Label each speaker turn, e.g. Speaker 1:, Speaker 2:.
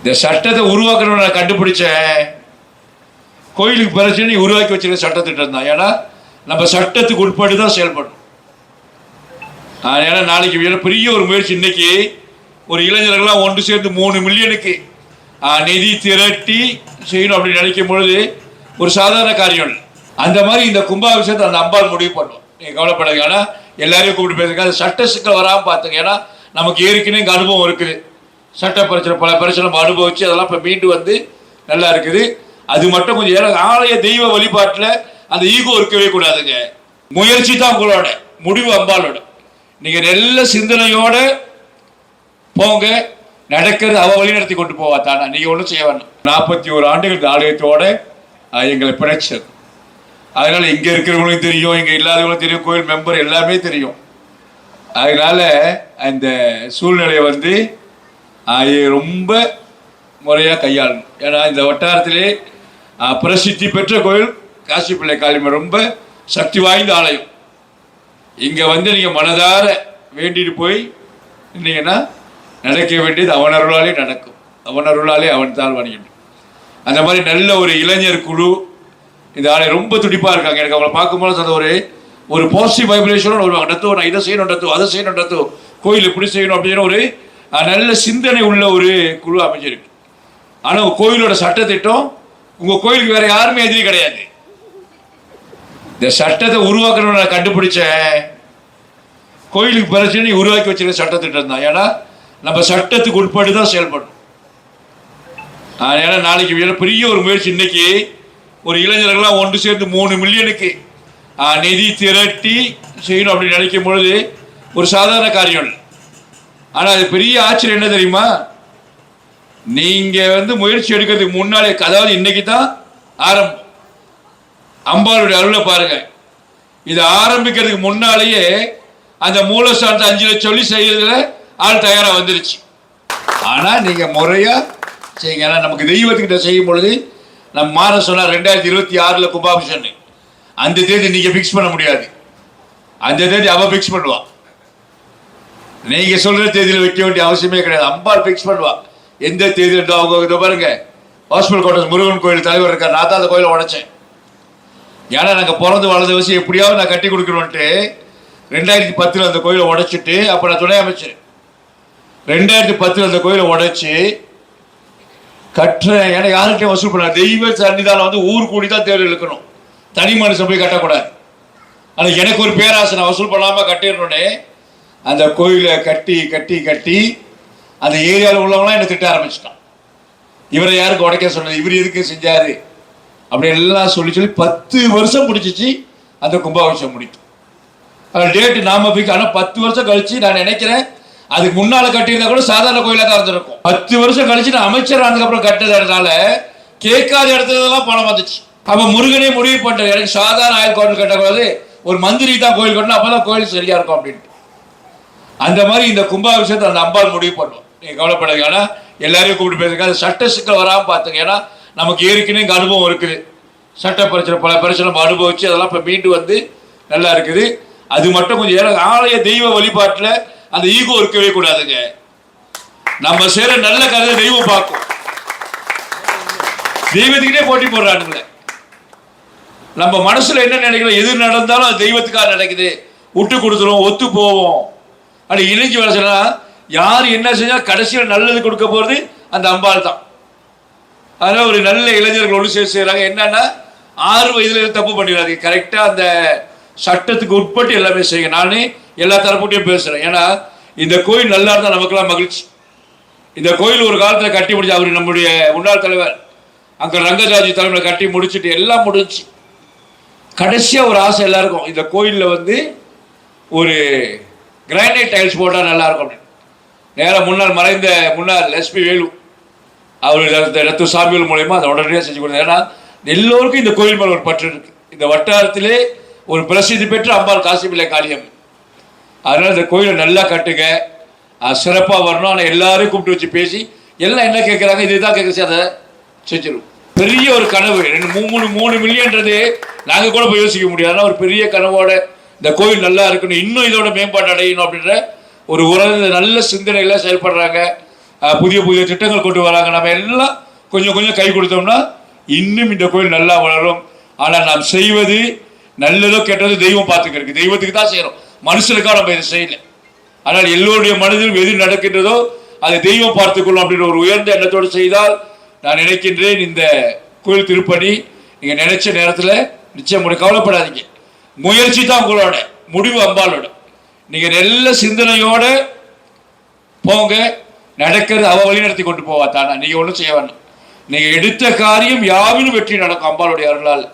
Speaker 1: இந்த சட்டத்தை உருவாக்குறவனை நான் கண்டுபிடிச்சேன். கோயிலுக்கு பிரச்சனை உருவாக்கி வச்சிருக்க சட்டத்திட்டம் தான். ஏன்னா நம்ம சட்டத்துக்கு உட்பட்டு தான் செயல்படணும். ஏன்னா நாளைக்கு பெரிய ஒரு முயற்சி இன்னைக்கு. ஒரு இளைஞர்கள்லாம் ஒன்று சேர்ந்து மூணு மில்லியனுக்கு நிதி திரட்டி செய்யணும் அப்படின்னு நினைக்கும் பொழுது ஒரு சாதாரண காரியம் இல்லை. அந்த மாதிரி இந்த கும்பாபிஷேகத்தை அந்த அம்பாள் முடிவு பண்ணுவோம் நீங்கள் கவலைப்படாது ஏன்னா எல்லாரையும் கூப்பிட்டு பேசுங்க. அது சட்ட சிக்கல் வராமல் பார்த்துங்க. ஏன்னா நமக்கு ஏற்கனவே இங்கே அனுபவம் இருக்குது. சட்ட பிரச்சனை பல பிரச்சனை நம்ம அனுபவிச்சு அதெல்லாம் இப்போ மீண்டு வந்து நல்லா இருக்குது. அது மட்டும் கொஞ்சம் ஏன்னா ஆலய தெய்வ வழிபாட்டில் அந்த ஈகோ இருக்கவே கூடாதுங்க. முயற்சி தான் உங்களோட முடிவு அம்பாளோட. நீங்கள் நல்ல சிந்தனையோட போங்க. நடக்கிறது அவ வழி நடத்தி கொண்டு போவா தானா. நீங்கள் ஒன்றும் செய்ய வேணும். நாற்பத்தி ஒரு ஆண்டுகள் இந்த ஆலயத்தோட எங்களை பிணைச்சது. அதனால இங்கே இருக்கிறவங்களுக்கும் தெரியும் இங்கே இல்லாதவங்களுக்கும் தெரியும் கோயில் மெம்பர் எல்லாமே தெரியும். அதனால அந்த சூழ்நிலையை வந்து அஹ், ரொம்ப முறையாக கையாளணும். ஏன்னா இந்த வட்டாரத்திலே பிரசித்தி பெற்ற கோயில் காசி பிள்ளை காளியம்மன் ரொம்ப சக்தி வாய்ந்த ஆலயம். இங்கே வந்து நீங்கள் மனதார வேண்டிட்டு போய் இருந்தீங்கன்னா நடக்க வேண்டியது அவனருளாலே அருளாலே நடக்கும். அவனருளாலே அவன் தான் வணிகன் அந்த மாதிரி நல்ல ஒரு இளைஞர் குழு இந்த ஆலயம் ரொம்ப துடிப்பாக இருக்காங்க. எனக்கு அவங்களை பார்க்கும்போது அந்த ஒரு ஒரு பாசிட்டிவ் வைப்ரேஷனும் வருவாங்க. நத்தோ நான் இதை செய்யணும் நத்தோ அதை செய்யணும் நத்தோ கோயில் இப்படி செய்யணும் அப்படின்னு ஒரு நல்ல சிந்தனை உள்ள ஒரு குழு அமைஞ்சிருக்கு. ஆனால் உங்க கோயிலோட சட்டத்திட்டம் உங்கள் கோயிலுக்கு வேற யாருமே எதிரி கிடையாது. இந்த சட்டத்தை உருவாக்கணும்னு நான் கண்டுபிடிச்சேன் கோயிலுக்கு பிரச்சனை உருவாக்கி வச்சிருக்க சட்டத்திட்டம் தான். ஏன்னா நம்ம சட்டத்துக்கு உட்பட்டு தான் செயல்படும் ஏன்னா நாளைக்கு பெரிய ஒரு முயற்சி. இன்னைக்கு ஒரு இளைஞர்கள்லாம் ஒன்று சேர்ந்து மூணு மில்லியனுக்கு நிதி திரட்டி செய்யணும் அப்படின்னு நினைக்கும் பொழுது ஒரு சாதாரண காரியம் இல்லை. ஆனால் அது பெரிய ஆச்சரியம் என்ன தெரியுமா? நீங்க வந்து முயற்சி எடுக்கிறதுக்கு முன்னாலே அதாவது இன்னைக்கு தான் ஆரம்பம் அம்பாளுடைய அருளை பாருங்க. இது ஆரம்பிக்கிறதுக்கு முன்னாலேயே அந்த மூலஸ்தானத்தை அஞ்சு லட்சம் சொல்லி செய்யறதுல ஆள் தயாரா வந்துருச்சு. ஆனா நீங்க முறையா செய்யுங்க. ஏன்னா நமக்கு தெய்வத்துக்கிட்ட செய்யும் பொழுது நம்ம மாற சொன்னால் ரெண்டாயிரத்தி இருபத்தி ஆறுல கும்பாபிஷன் அந்த தேதி நீங்க ஃபிக்ஸ் பண்ண முடியாது. அந்த தேதி அவ ஃபிக்ஸ் பண்ணுவான் நீங்க சொல்ற தேதியில் வைக்க வேண்டிய அவசியமே கிடையாது. அம்பாள் ஃபிக்ஸ் பண்ணுவா. எந்த தேதியில் அவங்க பாருங்க. ஹாஸ்பிட்டல் கோட்டை முருகன் கோயில் தலைவர் இருக்கார். நான் தான் அந்த கோயிலை உடைச்சேன். ஏன்னா நாங்கள் பிறந்து வளர்ந்த விஷயம் எப்படியாவது நான் கட்டி கொடுக்கணுன்ட்டு ரெண்டாயிரத்தி பத்தில் அந்த கோயிலை உடைச்சிட்டு அப்போ நான் துணை அமைச்சர். ரெண்டாயிரத்தி பத்தில் அந்த கோயிலை உடைச்சி கட்டுறேன். ஏன்னா யாருக்கிட்டையும் வசூல் பண்ண தெய்வ சன்னிதானம் வந்து ஊர் கூடி தான் தேர்வு இழுக்கணும். தனி மனுஷன் போய் கட்டக்கூடாது. ஆனால் எனக்கு ஒரு பேராசை. நான் வசூல் பண்ணாமல் கட்டிடணுன்னே அந்த கோயிலை கட்டி கட்டி கட்டி அந்த ஏரியாவில் உள்ளவங்களாம் என்னை திட்ட ஆரம்பிச்சிட்டான். இவரை யாருக்கு உடைக்க சொன்னது இவர் எதுக்கு செஞ்சாரு? அப்படி எல்லாம் சொல்லி சொல்லி பத்து வருஷம் பிடிச்சிச்சு அந்த கும்பாபிஷேகம் முடிக்கும். டேட்டு நாம போய் ஆனால் பத்து வருஷம் கழிச்சு நான் நினைக்கிறேன் அதுக்கு முன்னால் கட்டியிருந்தா கூட சாதாரண கோயிலாக தான் இருந்திருக்கும். பத்து வருஷம் கழிச்சு நான் அமைச்சர் ஆனதுக்கப்புறம் கட்டதுனால கேட்காத இடத்துலலாம் பணம் வந்துச்சு. அப்போ முருகனே முடிவு பண்ணுறேன் எனக்கு சாதாரண ஆயுள் கோயில் கட்டக்கூடாது ஒரு மந்திரி தான் கோயில் கட்டணும் அப்பதான் கோயில் சரியாக இருக்கும் அப்படின்ட்டு அந்த மாதிரி இந்த கும்பாபிஷேகத்தை அந்த அம்பாள் முடிவு பண்ணும். நீங்கள் கவலைப்படாதீங்க. ஏன்னா எல்லாரையும் கூப்பிட்டு பேசுங்க. அது சட்ட சிக்கல் வராமல் பார்த்துங்க. ஏன்னா நமக்கு ஏற்கனவே இங்கே அனுபவம் இருக்குது. சட்ட பிரச்சனை பல பிரச்சனை நம்ம அனுபவிச்சு அதெல்லாம் இப்போ மீண்டு வந்து நல்லா இருக்குது. அது மட்டும் கொஞ்சம் ஏன்னா ஆலய தெய்வ வழிபாட்டில் அந்த ஈகோ இருக்கவே கூடாதுங்க. நம்ம சேர நல்ல கதை தெய்வம் பார்க்கும். தெய்வத்துக்கிட்டே போட்டி போடுறானுங்களே. நம்ம மனசுல என்ன நினைக்கிறோம்? எது நடந்தாலும் அது தெய்வத்துக்காக நடக்குது. விட்டு கொடுத்துரும் ஒத்து போவோம். அப்படி இணைஞ்சு வேலை சொன்னால் யார் என்ன செஞ்சால் கடைசியில் நல்லது கொடுக்க போகிறது அந்த அம்பாள் தான். அதனால் ஒரு நல்ல இளைஞர்களோடு சேர்த்து செய்கிறாங்க என்னன்னா ஆறு வயதுல தப்பு பண்ணிடாதீங்க. கரெக்டாக அந்த சட்டத்துக்கு உட்பட்டு எல்லாமே செய்யுங்க. நானே எல்லா தரப்புகிட்டையும் பேசுகிறேன் ஏன்னா இந்த கோயில் நல்லா இருந்தால் நமக்கெல்லாம் மகிழ்ச்சி. இந்த கோயில் ஒரு காலத்தில் கட்டி முடிச்சு அவர் நம்முடைய முன்னாள் தலைவர் அங்கே ரங்கராஜி தலைமையில் கட்டி முடிச்சிட்டு எல்லாம் முடிஞ்சு. கடைசியாக ஒரு ஆசை எல்லாருக்கும். இந்த கோயிலில் வந்து ஒரு கிரானைட் டைல்ஸ் போட்டால் நல்லா இருக்கும் அப்படின்னு நேராக முன்னாள் மறைந்த முன்னாள் எஸ்பி வேலு அவர் ரத்து சாமிகள் மூலயமா அதை உடனடியாக செஞ்சு கொடுத்தாரு ஏன்னா எல்லோருக்கும் இந்த கோயில் மேல ஒரு பற்று இருக்கு. இந்த வட்டாரத்திலே ஒரு பிரசித்தி பெற்ற அம்பாள் காசிபிள்ளை காளியம். அதனால இந்த கோயிலை நல்லா கட்டுங்க. அது சிறப்பாக வரணும். ஆனால் எல்லாரையும் கூப்பிட்டு வச்சு பேசி எல்லாம் என்ன கேட்குறாங்க இதுதான் கேட்குறது அதை செஞ்சிடும் பெரிய ஒரு கனவு ரெண்டு மூணு மூணு மில்லியன்றது நாங்கள் கூட போய் யோசிக்க முடியாது ஆனால் ஒரு பெரிய கனவோட இந்த கோயில் நல்லா இருக்கணும் இன்னும் இதோட மேம்பாடு அடையணும் அப்படின்ற ஒரு உறவு நல்ல சிந்தனையில் செயல்படுறாங்க. புதிய புதிய திட்டங்கள் கொண்டு வராங்க. நம்ம எல்லாம் கொஞ்சம் கொஞ்சம் கை கொடுத்தோம்னா இன்னும் இந்த கோயில் நல்லா வளரும். ஆனால் நாம் செய்வது நல்லதோ கெட்டதோ தெய்வம் பார்த்துக்கிறதுக்கு தெய்வத்துக்கு தான் செய்கிறோம் மனுஷனுக்காக நம்ம இதை செய்யல. ஆனால் எல்லோருடைய மனதிலும் எது நடக்கின்றதோ அதை தெய்வம் பார்த்துக்கொள்ளும் அப்படின்ற ஒரு உயர்ந்த எண்ணத்தோடு செய்தால் நான் நினைக்கின்றேன் இந்த கோயில் திருப்பணி நீங்கள் நினைச்ச நேரத்தில் நிச்சயம் கவலைப்படாதீங்க. முயற்சி தான் உங்களோட. முடிவு அம்பாலோட நீங்க நல்ல சிந்தனையோட போங்க. நடக்கிறது அவ வழி நடத்தி கொண்டு போவா தானா. நீங்க ஒன்றும் செய்ய வேண்டாம் நீங்க எடுத்த காரியம் யாவிலும் வெற்றி நடக்கும் அம்பாளுடைய அருளால்.